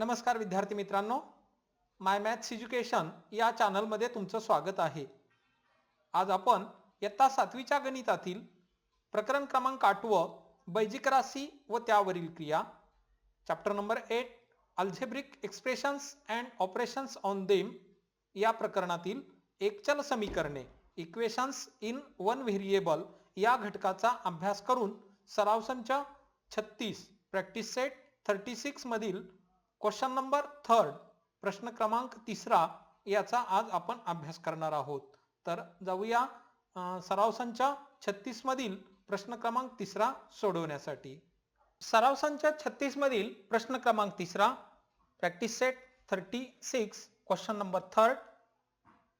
नमस्कार विद्यार्थी मित्रांनो माय मॅथ्स एज्युकेशन या चॅनलमध्ये तुमचं स्वागत आहे. आज आपण इयत्ता सातवीच्या गणितातील प्रकरण क्रमांक आठवं बैजिक राशी व त्यावरील क्रिया chapter number eight algebraic expressions and operations on them या प्रकरणातील एकचल समीकरणे इक्वेशन्स इन वन व्हेरिएबल या घटकाचा अभ्यास करून सराव संच छत्तीस प्रॅक्टिस सेट थर्टी सिक्समधील क्वेश्चन नंबर थर्ड प्रश्न क्रमांक तिसरा याचा आज आपण अभ्यास करणार आहोत. तर जाऊया सराव संच छत्तीस मधील प्रश्न क्रमांक तिसरा सोडवण्यासाठी. सराव संच छत्तीस मधील प्रश्न क्रमांक तिसरा practice set thirty six question number third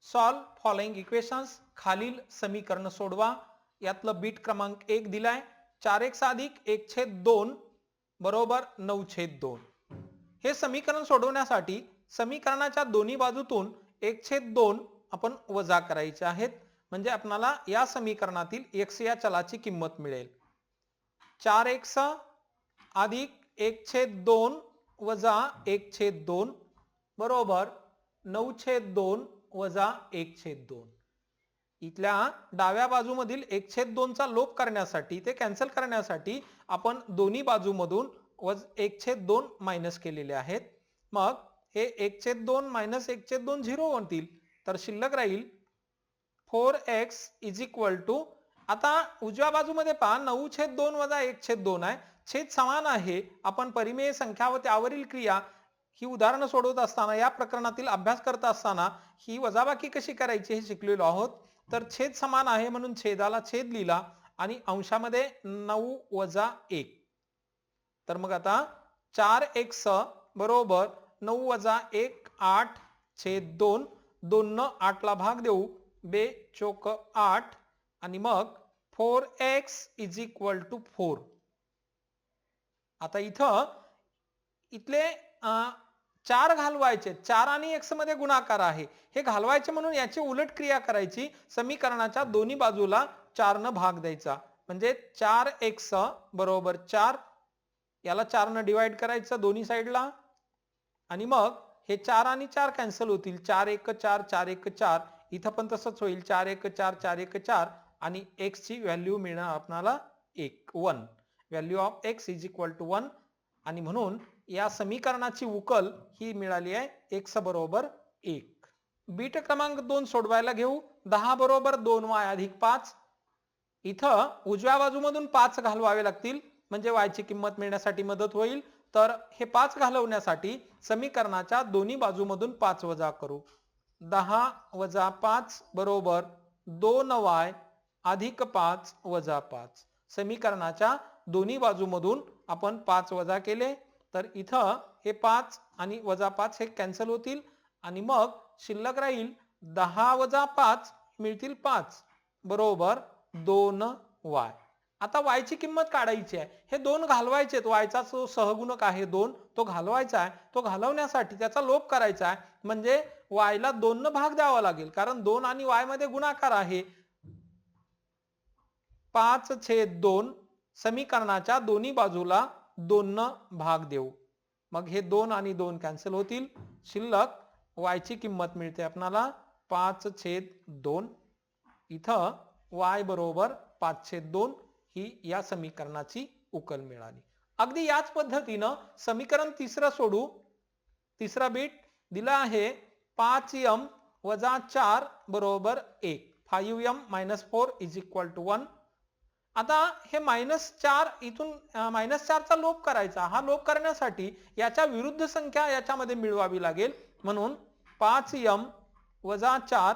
solve following equations खालील समीकरण सोडवा. यातलं बीट क्रमांक एक दिलाय. चार एक साधिक एक छेद दोन बरोबर नऊ छेद दोन. हे समीकरण सोडवण्यासाठी समीकरणाच्या दोन्ही बाजूतून एक छेद दोन आपण वजा करायचे आहेत. म्हणजे आपणाला या समीकरणातील एक्स या चलाची किंमत मिळेल. चार एक्स अधिक एक छेद दोन वजा एक छेद दोन बरोबर नऊ छेद दोन वजा एक छेद दोन. इथल्या डाव्या बाजूमधील एक छेद दोनचा लोप करण्यासाठी ते कॅन्सल करण्यासाठी आपण दोन्ही बाजूमधून वज एक छेद दोन मायनस केलेले आहेत. मग हे एक छेद दोन मायनस एक छेद दोन झिरो होतील तर शिल्लक राहील four x is equal to आता उजव्या बाजूमध्ये पहा नऊ छेद दोन वजा एक छेद दोन आहे. छेद समान आहे. आपण परिमेय संख्या व त्यावरील क्रिया ही उदाहरणं सोडवत असताना या प्रकरणातील अभ्यास करत असताना ही वजाबाकी कशी करायची हे शिकलेलो आहोत. तर छेद समान आहे म्हणून छेदाला छेद लिहिला आणि अंशामध्ये नऊ वजा एक. तर मग आता चार एक्स बरोबर नऊ वजा एक आठ छेद दोन दोन न आठला भाग देऊ. बे चोक आठ. आणि मग four x is equal to four. आता इथं इथले चार घालवायचे. चार आणि एक्समध्ये गुणाकार आहे. हे घालवायचे म्हणून याची उलट क्रिया करायची. समीकरणाच्या दोन्ही बाजूला चार न भाग द्यायचा. म्हणजे चार एक्स बरोबर चार याला चारनं डिवाइड करायचं दोन्ही साईडला आणि मग हे चार आणि चार कॅन्सल होतील. चार एक चार चार एक चार. इथं पण तसंच होईल. चार एक चार चार एक चार. आणि एक्सची व्हॅल्यू मिळणार आपणाला एक one value of x is equal to one आणि म्हणून या समीकरणाची उकल ही मिळाली आहे एक्स बरोबर एक. बीट क्रमांक दोन सोडवायला घेऊ. दहा बरोबर दोन वाय अधिक पाच. इथं उजव्या बाजूमधून पाच घालवावे लागतील. म्हणजे वायची किंमत मिळण्यासाठी मदत होईल. तर हे पाच घालवण्यासाठी समीकरणाच्या दोन्ही बाजूमधून पाच वजा करू. दहा वजा पाच बरोबर दोन वाय अधिक पाच वजा पाच. समीकरणाच्या दोन्ही बाजूमधून आपण पाच वजा केले. तर इथं हे पाच आणि वजा पाच हे कॅन्सल होतील. आणि मग शिल्लक राहील दहा वजा पाच मिळतील पाच. बरोबर दोन वाय. आता वायची किंमत काढायची आहे. हे दोन घालवायचे आहेत. वायचा जो सहगुणक आहे दोन तो घालवायचा आहे. तो घालवण्यासाठी त्याचा लोप करायचा आहे. म्हणजे वायला दोन भाग द्यावा लागेल. कारण दोन आणि वायमध्ये गुणाकार आहे. पाच छेद दोन समीकरणाच्या दोन्ही बाजूला दोन भाग देऊ. मग हे दोन आणि दोन कॅन्सल होतील. शिल्लक वायची किंमत मिळते आपणाला पाच छेद दोन. इथं वाय बरोबर पाच छेद दोन. ही या समीकरणाची उकल मिळाली. अगदी याच पद्धतीनं समीकरण तिसरं सोडू. तिसरा बीट दिला आहे पाच यम वजा चार बरोबर एक. Five m minus four is equal to one आता हे मायनस चार इथून मायनस चारचा लोप करायचा. हा लोप करण्यासाठी याच्या विरुद्ध संख्या याच्यामध्ये मिळवावी लागेल. म्हणून पाच यम वजा चार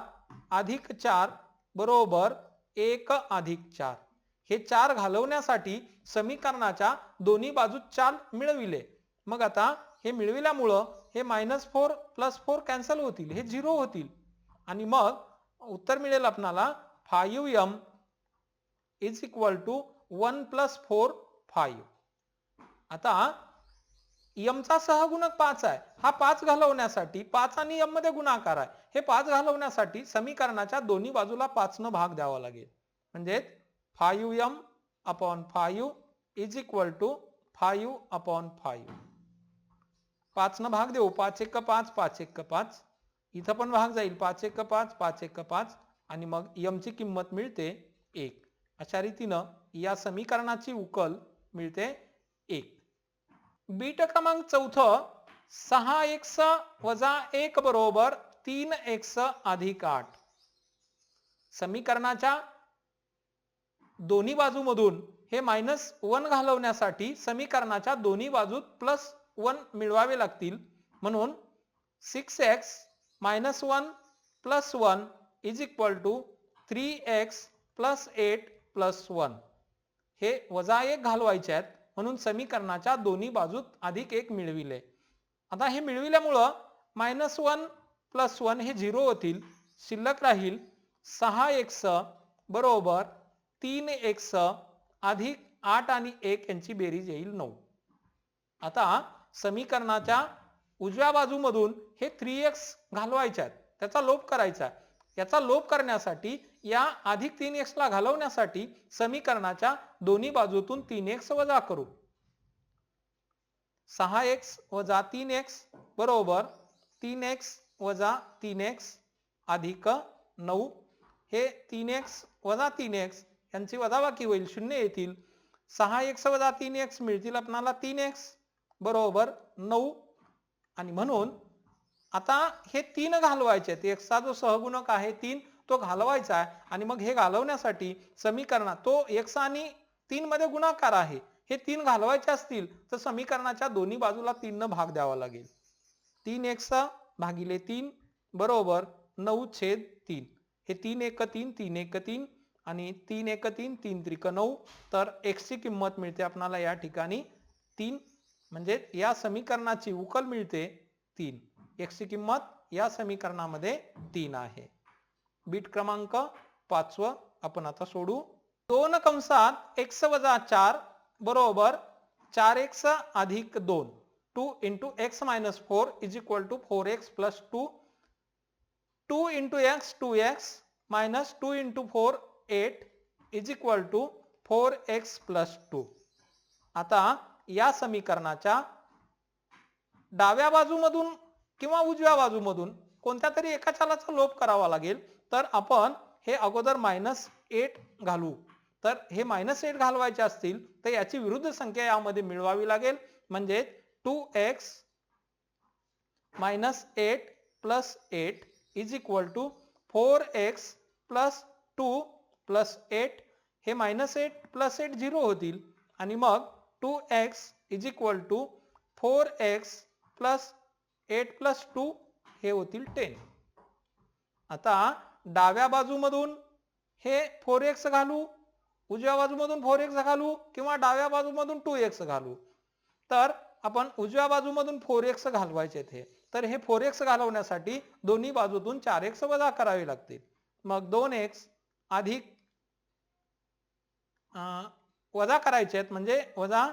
अधिक चार बरोबर एक अधिक चार. हे चार घालवण्यासाठी समीकरणाच्या दोन्ही बाजू चार मिळविले. मग आता हे मिळविल्यामुळं हे minus four plus four cancel होतील हे झिरो होतील. आणि मग उत्तर मिळेल आपणाला five m is equal to one plus four five आता यमचा सहगुणक पाच आहे. हा पाच घालवण्यासाठी पाच आणि यममध्ये गुणाकार आहे. हे पाच घालवण्यासाठी समीकरणाच्या दोन्ही बाजूला पाच न भाग द्यावा लागेल. म्हणजे five m upon five is equal to five upon five पाच न भाग देऊ पाच एक पाच पाच एक पाच. इथं पण भाग जाईल पाच एक पाच पाच एक पाच. आणि मग यमची किंमत मिळते एक. अशा रीतीनं या समीकरणाची उकल मिळते एक. बीट क्रमांक चौथं सहा एक्स वजा एक बरोबर तीन एक्स अधिक आठ. समीकरणाच्या दोन्ही बाजूमधून हे मायनस वन घालवण्यासाठी समीकरणाच्या दोन्ही बाजूत प्लस वन मिळवावे लागतील. म्हणून six x minus one plus one is equal to three x plus eight plus one हे वजा एक घालवायचे आहेत. म्हणून समीकरणाच्या दोन्ही बाजूत अधिक एक मिळविले. आता हे मिळविल्यामुळं मायनस वन प्लस वन हे झिरो होतील. शिल्लक राहील. सहा एक्स बरोबर तीन एक्स अधिक आठ आणि एक यांची बेरीज येईल नऊ. आता समीकरणाच्या उजव्या बाजूमधून हे थ्री एक्स घालवायचे आहेत. त्याचा लोप करायचा आहे. याचा लोप करण्यासाठी या अधिक तीन एक्सला घालवण्यासाठी समीकरणाच्या दोन्ही बाजूतून तीन एक्स वजा करू. सहा एक्स वजा तीन एक्स बरोबर तीन एक्स वजा तीन एक्स अधिक नऊ. हे तीन एक्स वजा तीन एक्स यांची वजाबाकी होईल. शून्य येतील. सहा एक्स वजा तीन एक्स मिळतील आपणाला तीन एक्स. बरोबर नऊ. आणि म्हणून आता हे तीन घालवायचे आहेत. एक्सचा जो सहगुणक आहे तीन तो घालवायचा आहे. आणि मग हे घालवण्यासाठी समीकरणात तो एक्स आणि तीन मध्ये गुणाकार आहे. हे तीन घालवायचे असतील तर समीकरणाच्या दोन्ही बाजूला तीननं भाग द्यावा लागेल. तीन एक्स भागिले तीन बरोबर नऊ छेद तीन. हे तीन एक तीन तीन एक तीन. आणि तीन एक तीन तीन त्रिक नऊ तर एक्सची किंमत मिळते आपणाला या ठिकाणी तीन. म्हणजे या समीकरणाची उकल मिळते तीन. एक्सची किंमत या समीकरणामध्ये तीन आहे. बीट क्रमांक पाचवं. आपण आता सोडू. दोन कंसात एक्स वजा चार बरोबर चार एक्स अधिक दोन. Two into x minus four is equal to four x plus two. Two into x two x minus two into four eight is equal to four x plus two आता या समीकरणाच्या डाव्या बाजूमधून किंवा उजव्या बाजूमधून कोणत्या तरी एका चालाचा लोप करावा लागेल तर आपण हे अगोदर मायनस एट घालू. तर हे मायनस एट घालवायचे असतील तर याची विरुद्ध संख्या यामध्ये मिळवावी लागेल. म्हणजे two x minus eight plus eight is equal to four x plus two plus eight हे minus eight plus eight zero होतील. आणि मग two x is equal to four x plus eight plus two हे होतील ten. आता डाव्या बाजूमधून हे four x घालू उजव्या बाजूमधून फोर एक्स घालू किंवा डाव्या बाजूमधून टू एक्स घालू. तर आपण उजव्या बाजूमधून फोर एक्स घालवायचे हे. तर हे फोर एक्स घालवण्यासाठी दोन्ही बाजूतून चार एक्स वजा करावे लागतील. मग दोन एक्स अधिक वजा करायचे आहेत म्हणजे वजा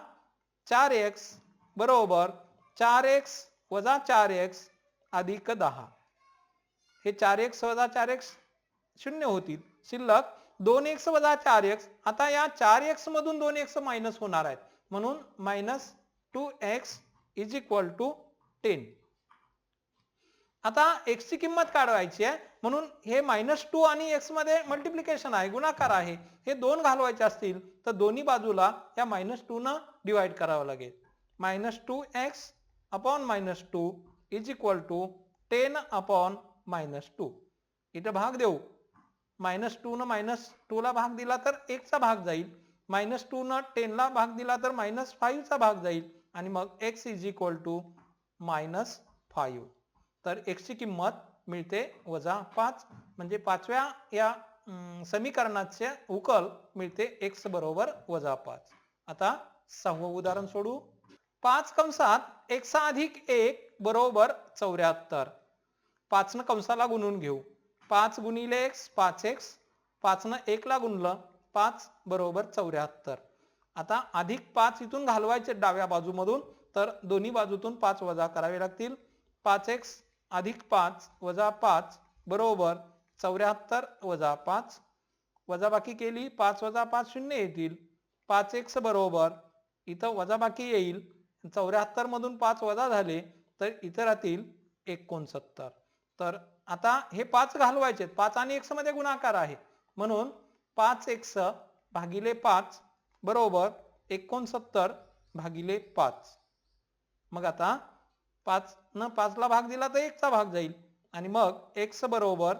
चार एक्स बरोबर चार एक्स वजा चार एक्स अधिक दहा. हे चार एक्स वजा चार एक्स शून्य होतील. शिल्लक दोन एक्स वजा चार एक्स आता या चार एक्स मधून दोन एक्स मायनस होणार आहेत. म्हणून minus two x is equal to ten. आता एक्सची किंमत काढवायची आहे. म्हणून हे मायनस टू आणि एक्समध्ये मल्टिप्लिकेशन आहे गुणाकार आहे. हे दोन घालवायचे असतील तर दोन्ही बाजूला या मायनस टूनं डिवाइड करावं लागेल. Minus two x upon minus two is equal to ten upon minus two इथं भाग देऊ. मायनस टू मायनस टूला भाग दिला तर एकचा भाग जाईल. मायनस टू टेनला भाग दिला तर मायनस फाईव्हचा भाग जाईल. आणि मग x is equal to minus five तर एक्सची किंमत मिळते वजा पाच. म्हणजे पाचव्या या समीकरणाचे उकल मिळते एक्स बरोबर वजा पाच. आता सहावं उदाहरण सोडू. पाच कंसात एक्स अधिक एक बरोबर चौऱ्याहत्तर. पाचनं कंसाला गुणून घेऊ. पाच गुणिले एक्स पाच एक्स पाचनं एकला गुणलं पाच बरोबर चौऱ्याहत्तर. आता अधिक पाच इथून घालवायचे डाव्या बाजूमधून तर दोन्ही बाजूतून पाच वजा करावे लागतील. पाच एक्स अधिक पाच वजा पाच बरोबर चौऱ्याहत्तर वजा पाच. वजाबाकी केली पाच वजा पाच शून्य येतील. पाच एक्स बरोबर इथं वजाबाकी येईल. चौऱ्याहत्तरमधून पाच वजा झाले तर इथं राहतील एकोणसत्तर. तर आता हे पाच घालवायचे पाच आणि एक्समध्ये गुणाकार आहे. म्हणून पाच एक्स भागिले पाच बरोबर एकोणसत्तर भागिले पाच. मग आता पाच न पाचला भाग दिला तर एकचा भाग जाईल. आणि मग एक्स बरोबर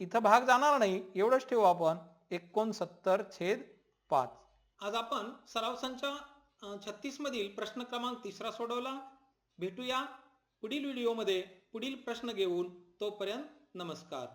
इथं भाग जाणार नाही. एवढंच ठेवू आपण. एकोणसत्तर छेद पाच. आज आपण सराव संच छत्तीसमधील प्रश्न क्रमांक तिसरा सोडवला. भेटूया पुढील व्हिडिओमध्ये. पुढील प्रश्न घेऊन तोपर्यंत नमस्कार.